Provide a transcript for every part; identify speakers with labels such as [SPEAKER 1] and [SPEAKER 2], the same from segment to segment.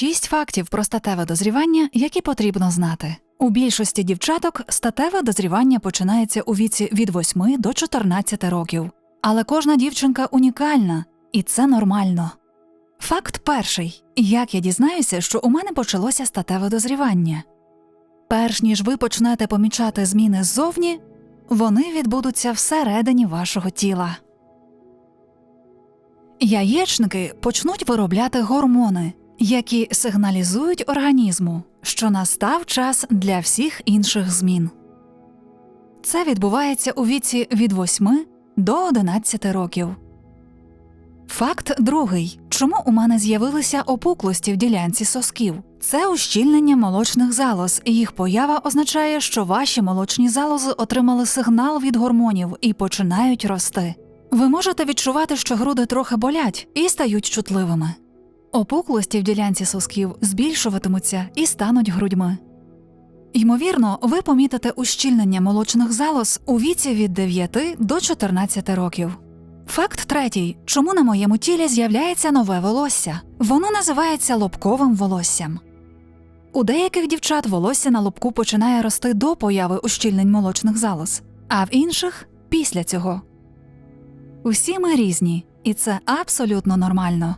[SPEAKER 1] Шість фактів про статеве дозрівання, які потрібно знати. У більшості дівчаток статеве дозрівання починається у віці від 8 до 14 років. Але кожна дівчинка унікальна, і це нормально. Факт перший: як я дізнаюся, що у мене почалося статеве дозрівання. Перш ніж ви почнете помічати зміни ззовні, вони відбудуться всередині вашого тіла. Яєчники почнуть виробляти гормони, які сигналізують організму, що настав час для всіх інших змін. Це відбувається у віці від 8 до 11 років. Факт другий. Чому у мене з'явилися опуклості в ділянці сосків? Це ущільнення молочних залоз, їх поява означає, що ваші молочні залози отримали сигнал від гормонів і починають рости. Ви можете відчувати, що груди трохи болять і стають чутливими. Опуклості в ділянці сосків збільшуватимуться і стануть грудьми. Ймовірно, ви помітите ущільнення молочних залоз у віці від 9 до 14 років. Факт третій: чому на моєму тілі з'являється нове волосся? Воно називається лобковим волоссям. У деяких дівчат волосся на лобку починає рости до появи ущільнень молочних залоз, а в інших після цього. Усі ми різні, і це абсолютно нормально.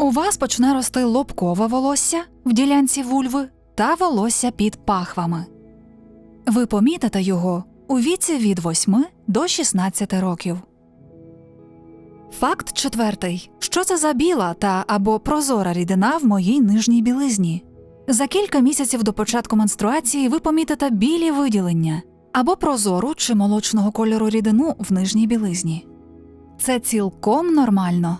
[SPEAKER 1] У вас почне рости лобкове волосся в ділянці вульви та волосся під пахвами. Ви помітите його у віці від 8 до 16 років. Факт четвертий. Що це за біла та або прозора рідина в моїй нижній білизні? За кілька місяців до початку менструації ви помітите білі виділення або прозору чи молочного кольору рідину в нижній білизні. Це цілком нормально.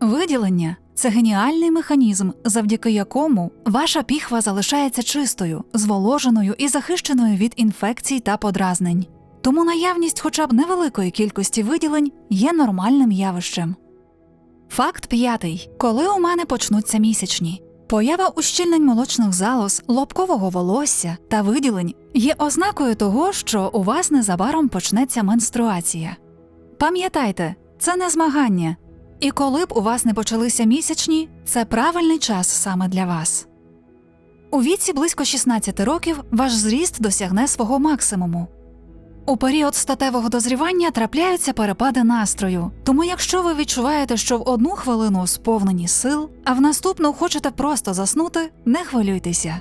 [SPEAKER 1] Виділення це геніальний механізм, завдяки якому ваша піхва залишається чистою, зволоженою і захищеною від інфекцій та подразнень. Тому наявність хоча б невеликої кількості виділень є нормальним явищем. Факт п'ятий: коли у мене почнуться місячні. Поява ущільнень молочних залоз, лобкового волосся та виділень є ознакою того, що у вас незабаром почнеться менструація. Пам'ятайте, це не змагання, і коли б у вас не почалися місячні, це правильний час саме для вас. У віці близько 16 років ваш зріст досягне свого максимуму. У період статевого дозрівання трапляються перепади настрою, тому якщо ви відчуваєте, що в одну хвилину сповнені сил, а в наступну хочете просто заснути, не хвилюйтеся.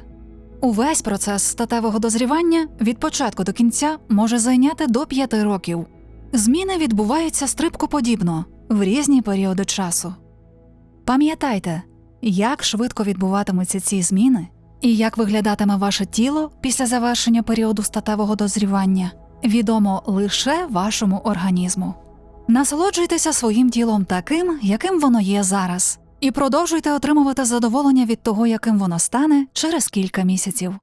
[SPEAKER 1] Увесь процес статевого дозрівання від початку до кінця може зайняти до 5 років. Зміни відбуваються стрибкоподібно в різні періоди часу. Пам'ятайте, як швидко відбуватимуться ці зміни і як виглядатиме ваше тіло після завершення періоду статевого дозрівання відомо лише вашому організму. Насолоджуйтеся своїм тілом таким, яким воно є зараз, і продовжуйте отримувати задоволення від того, яким воно стане через кілька місяців.